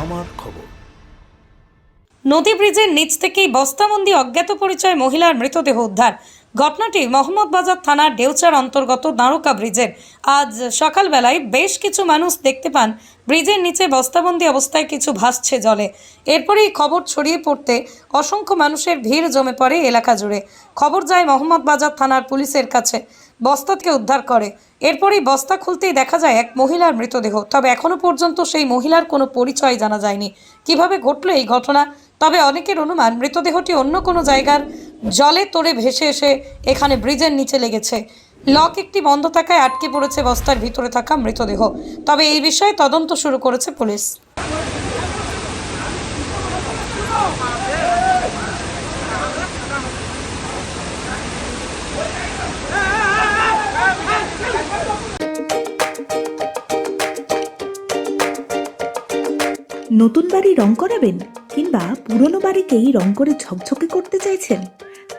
আমার খবর। নদী ব্রিজের নিচ থেকেই বস্তাবন্দি অজ্ঞাত পরিচয় মহিলার মৃতদেহ উদ্ধার। ঘটনাটি মোহাম্মদবাজার থানার ডেউচার অন্তর্গত দাঁড়কা ব্রিজের। আজ সকালবেলায় বেশ কিছু মানুষ দেখতে পান, ব্রিজের নিচে বস্তাবন্দি অবস্থায় কিছু ভাসছে জলে। এরপরেই খবর ছড়িয়ে পড়তে অসংখ্য মানুষের ভিড় জমে পড়ে এলাকা জুড়ে। খবর যায় মোহাম্মদবাজার থানার পুলিশের কাছে, বস্তাকে উদ্ধার করে। এরপরেই বস্তা খুলতেই দেখা যায় এক মহিলার মৃতদেহ। তবে এখনও পর্যন্ত সেই মহিলার কোনো পরিচয় জানা যায়নি। কীভাবে ঘটলো এই ঘটনা? তবে অনেকের অনুমান, মৃতদেহটি অন্য কোনো জায়গার জলে তোড়ে ভেসে এসে এখানে ব্রিজের নিচে লেগেছে। লক একটি বন্ধ থাকায় আটকে পড়েছে বস্তার ভিতরে থাকা মৃতদেহ। তবে এই বিষয়ে তদন্ত শুরু করেছে পুলিশ। নতুন বাড়ি রং করাবেন কিংবা পুরনো বাড়িকেই রং করে ঝকঝকে করতে চাইছেন?